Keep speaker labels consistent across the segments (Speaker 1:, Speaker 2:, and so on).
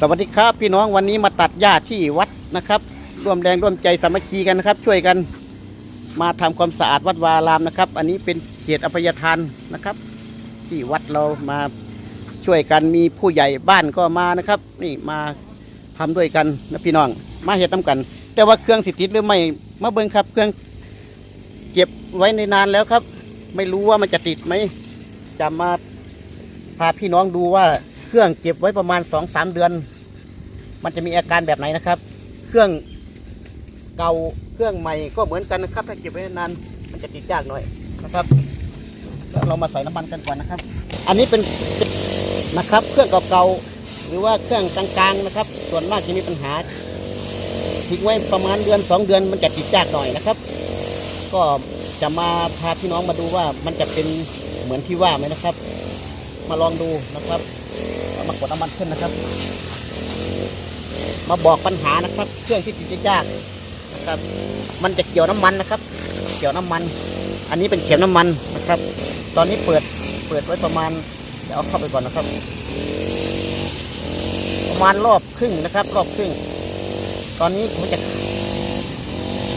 Speaker 1: สวัสดีครับพี่น้องวันนี้มาตัดหญ้าที่วัดนะครับ ร่วมแรงร่วมใจสามัคคีกันนะครับ ช่วยกันมาทำความสะอาดวัดวาอารามนะครับ อันนี้เป็นเขตอภัยทานนะครับ ที่วัดเรามาช่วยกันมีผู้ใหญ่บ้านก็มานะครับ นี่มาทำด้วยกันนะพี่น้อง มาเห็ดน้ำกัน แต่ว่าเครื่องสิติดหรือไม่มาเบิ่งครับ เครื่องเก็บไว้ในนานแล้วครับ ไม่รู้ว่ามันจะติดไหมจะมาพาพี่น้องดูว่า เครื่องเก็บไว้ประมาณสองสามเดือน มันจะมีอาการแบบไหนนะครับ เครื่องเก่าเครื่องใหม่ก็เหมือนกันนะครับ ถ้าเก็บไว้นานมันจะติดยากหน่อยนะครับแล้วเรามาใส่น้ำมันกันก่อนนะครับ อันนี้เป็นนะครับ เครื่องเก่าๆหรือว่าเครื่องกลางๆนะครับ ส่วนมากจะมีปัญหาทิ้งไว้ประมาณเดือนสองเดือนมันจะติดยากหน่อยนะครับ ก็จะมาพาพี่น้องมาดูว่ามันจะเป็นเหมือนที่ว่าไหมนะครับ มาลองดูนะครับ เอามากดน้ำมันขึ้นนะครับ มาบอกปัญหานะครับ เครื่องที่ติดยากนะครับ มันจะเกี่ยวน้ำมันนะครับ เกี่ยวน้ำมัน อันนี้เป็นเข็มน้ำมันนะครับ ตอนนี้เปิดเปิดไว้ประมาณเดี๋ยวเอาเข้าไปก่อนนะครับ ประมาณรอบครึ่งนะครับ รอบครึ่ง ตอนนี้ผมจะ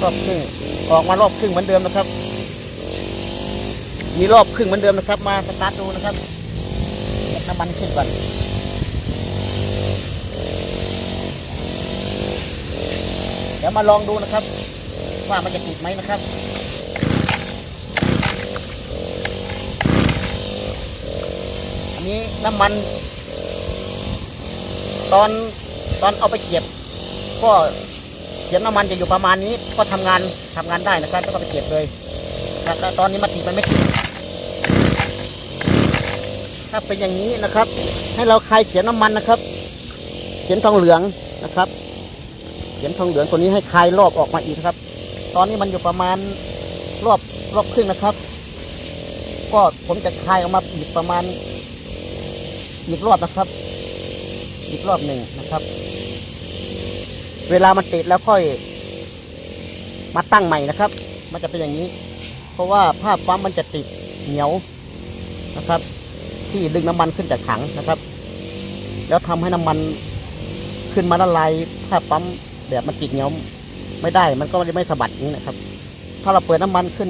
Speaker 1: รอบครึ่งออกมารอบครึ่งเหมือนเดิมนะครับ มีรอบครึ่งเหมือนเดิมนะครับ มาสตาร์ทดูนะครับเก็บน้ำมันขึ้นก่อน ดี๋ยวมาลองดูนะครับ ว่ามันจะติดไหมนะครับอันนี้น้ำมัน ตอนตอนเอาไปเก็บ ก็เก็บน้ำมันจะอยู่ประมาณนี้ ก็ทำงานทำงานได้นะครับแล้วก็ไปเก็บเลยแล้วตอนนี้มาติดมันไม่ติดถ้าเป็นอย่างนี้นะครับ ให้เราคลายเขียนน้ำมันนะครับ เขียนทองเหลืองนะครับ เขียนทองเหลืองตัวนี้ให้คลายรอบออกมาอีกนะครับ ตอนนี้มันอยู่ประมาณรอบรอบครึ่งนะครับ ก็ผมจะคลายออกมาอีกประมาณอีกรอบนะครับ อีกรอบหนึ่งนะครับ เวลามันติดแล้วค่อย มาตั้งใหม่นะครับ มันจะเป็นอย่างนี้ เพราะว่าผ้าปั๊มมันจะติดเหนียวนะครับ ที่ดึงน้ำมันขึ้นจากถังนะครับ แล้วทำให้น้ำมันขึ้นมาละลายผ้าปั๊ม แบบมันติดเหนียวไม่ได้ มันก็ไม่ไม่สะบัดอย่างนี้นะครับ ถ้าเราเปิดน้ำมันขึ้น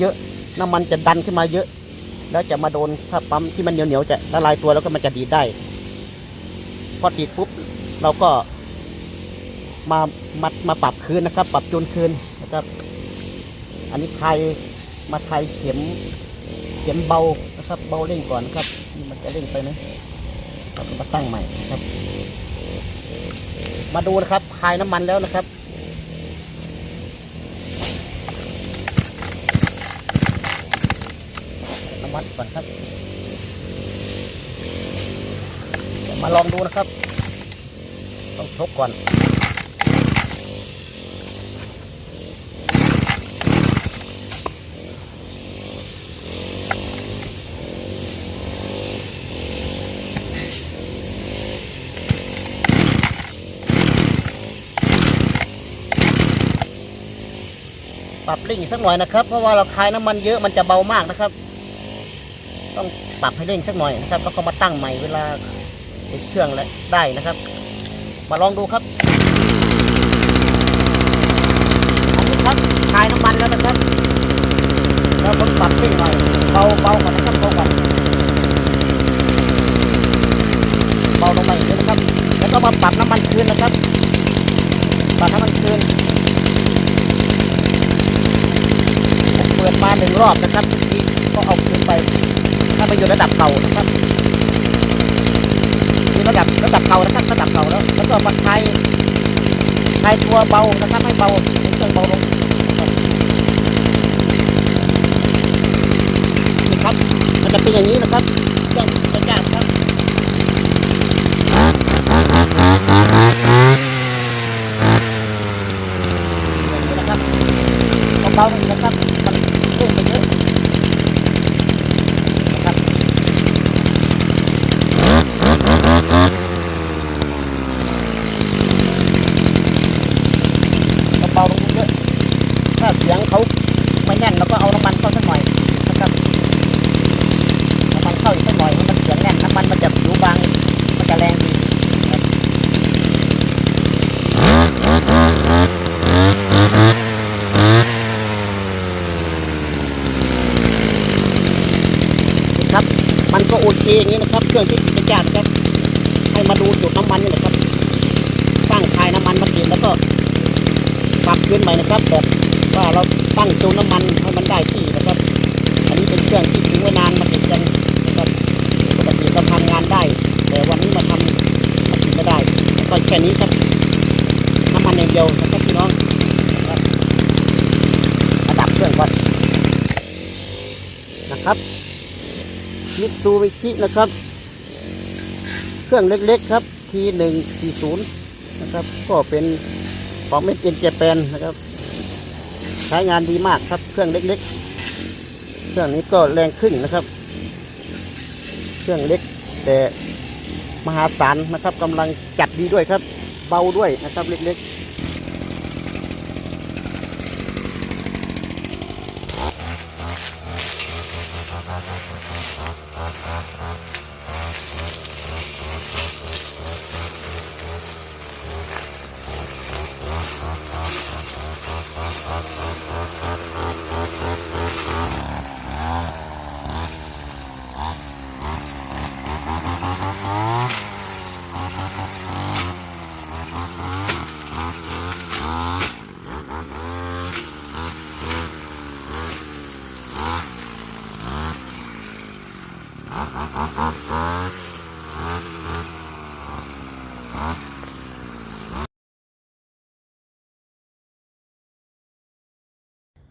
Speaker 1: เยอะๆน้ำมันจะดันขึ้นมาเยอะ แล้วจะมาโดนถ้าปั๊มที่มันเหนียวๆจะละลายตัวแล้วก็มันจะดีดได้ พอดีดปุ๊บเราก็มามามาปรับคืนนะครับ ปรับจูนคืนนะครับ อันนี้ไทยมาไทยเข็มเข็มเบานะครับ เบาเร่งก่อนนะครับ มันจะเร่งไปไหมเราก็มาตั้งใหม่นะครับ มาดูนะครับคายน้ำมันแล้วนะครับ น้ำมันก่อนครับมาลองดูนะครับ ต้องชกก่อน ปรับเร่งอีกสักหน่อยนะครับ เพราะว่าเราคายน้ำมันเยอะมันจะเบามากนะครับ ต้องปรับให้เร่งสักหน่อยนะครับแล้วก็มาตั้งใหม่เวลาติดเครื่องแล้วได้นะครับ มาลองดูครับอันนี้ครับคายน้ำมันแล้วนะครับ แล้วผมปรับเร่งหน่อยเบาเบาก่อนนะครับเบาก่อนเบาลงมาอีกนิดนะครับ แล้วก็มาปรับน้ำมันคืนนะครับ ปรับน้ำมันคืน ผมเปิดมาหนึ่งรอบนะครับทีก็เอาคืนไป ถ้าไปอยู่ระดับเก่านะครับอยู่ระดับระดับเก่านะครับระดับเก่าแล้ว แล้ว ก็มาคลายคลายตัวเบานะครับให้เบาเครื่องเบาลงนี่ครับ มันจะเป็นอย่างนี้นะครับเครื่องจะยากครับอย่างนี้นะครับ เบาๆหน่อยนะครับ มันพุ่งไปเยอะนะครับเบาๆลงเยอะถ้าเสียงเขาไม่แน่นเราก็เอาน้ำมันเข้าสักหน่อยนะครับน้ำมันเข้าอีกสักหน่อยให้มันเสียง เอย่างนี้นะครับ เครื่องที่เป็นจานะครับ ให้มาดูจุดน้ำมันนี่นะครับ สร้างคายน้ำมันมาติดแล้วก็ปรับขึ้นใหม่นะครับแบบว่าเราตั้งจูนน้ำมันให้มันได้ที่นะครับ อันนี้เป็นเครื่องที่ทิ้งไว้นานมาติดกันนะครับปกติเราทำงานได้ แต่วันนี้มาทำมาติดไม่ได้แล้วก็แค่นี้ครับ น้ำมันอย่างเดียวนะครับพี่น้องครับระดับเครื่องก่อนนะครับ มิตซูบิชินะครับ เครื่องเล็กๆครับ T140 นะครับ ก็เป็นของเมดอินเจแปนนะครับ ใช้งานดีมากครับ เครื่องเล็กๆ เครื่องนี้ก็แรงขึ้นนะครับ เครื่องเล็กแต่มหาศาลนะครับกำลังจัดดีด้วยครับ เบาด้วยนะครับเล็กๆ Thank you.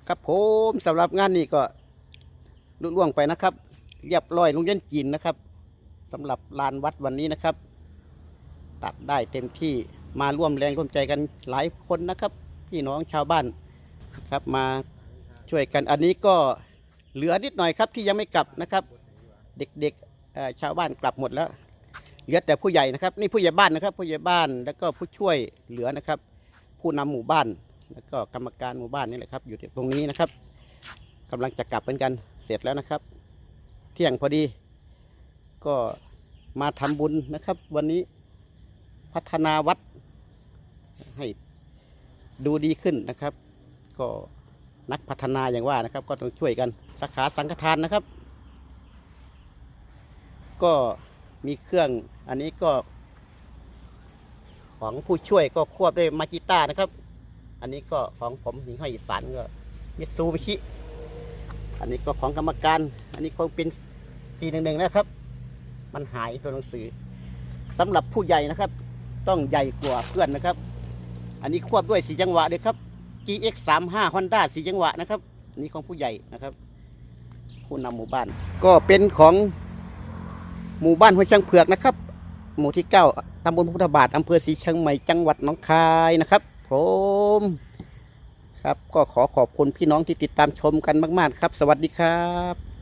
Speaker 1: ครับผมสำหรับงานนี้ก็ลุล่วงไปนะครับ เรียบร้อยลุงเย็นจีนนะครับสำหรับลานวัดวันนี้นะครับ ตัดได้เต็มที่มาร่วมแรงร่วมใจกันหลายคนนะครับ พี่น้องชาวบ้านครับมาช่วยกันอันนี้ก็เหลือนิดหน่อยครับที่ยังไม่กลับนะครับ เด็กๆชาวบ้านกลับหมดแล้วเหลือแต่ผู้ใหญ่นะครับ นี่ผู้ใหญ่บ้านนะครับ ผู้ใหญ่บ้านแล้วก็ผู้ช่วยเหลือนะครับ ผู้นำหมู่บ้าน แล้วก็กรรมการหมู่บ้านนี่แหละครับ อยู่ตรงนี้นะครับกำลังจะกลับเหมือนกันเสร็จแล้วนะครับ เที่ยงพอดี ก็มาทำบุญนะครับ วันนี้พัฒนาวัดให้ดูดีขึ้นนะครับ ก็นักพัฒนาอย่างว่านะครับ ก็ต้องช่วยกันสาขาสังฆทานนะครับ ก็มีเครื่องอันนี้ก็ ของผู้ช่วยก็ควบด้วยมาจิต้านะครับ อันนี้ก็ของผมหิงห้อยอีสานก็มิซูบิชิอันนี้ก็ของกรรมการ อันนี้คงเป็นสี่หนึ่งหนึ่งนะครับ มันหายตัวหนังสือสำหรับผู้ใหญ่นะครับ ต้องใหญ่กว่าเพื่อนนะครับ อันนี้ควบด้วยสีจังหวะเลยครับ GX 3 5 Honda สีจังหวะนะครับอันนี้ของผู้ใหญ่นะครับผู้นำหมู่บ้าน ก็เป็นของหมู่บ้านห้วยช่างเผือกนะครับ หมู่ที่9ตำบลพุทธบาทอำเภอศรีเชียงใหม่จังหวัดหนองคายนะครับผ ม ครับก็ขอขอบคุณพี่น้องที่ติดตามชมกันมาก ๆ ครับ สวัสดีครับ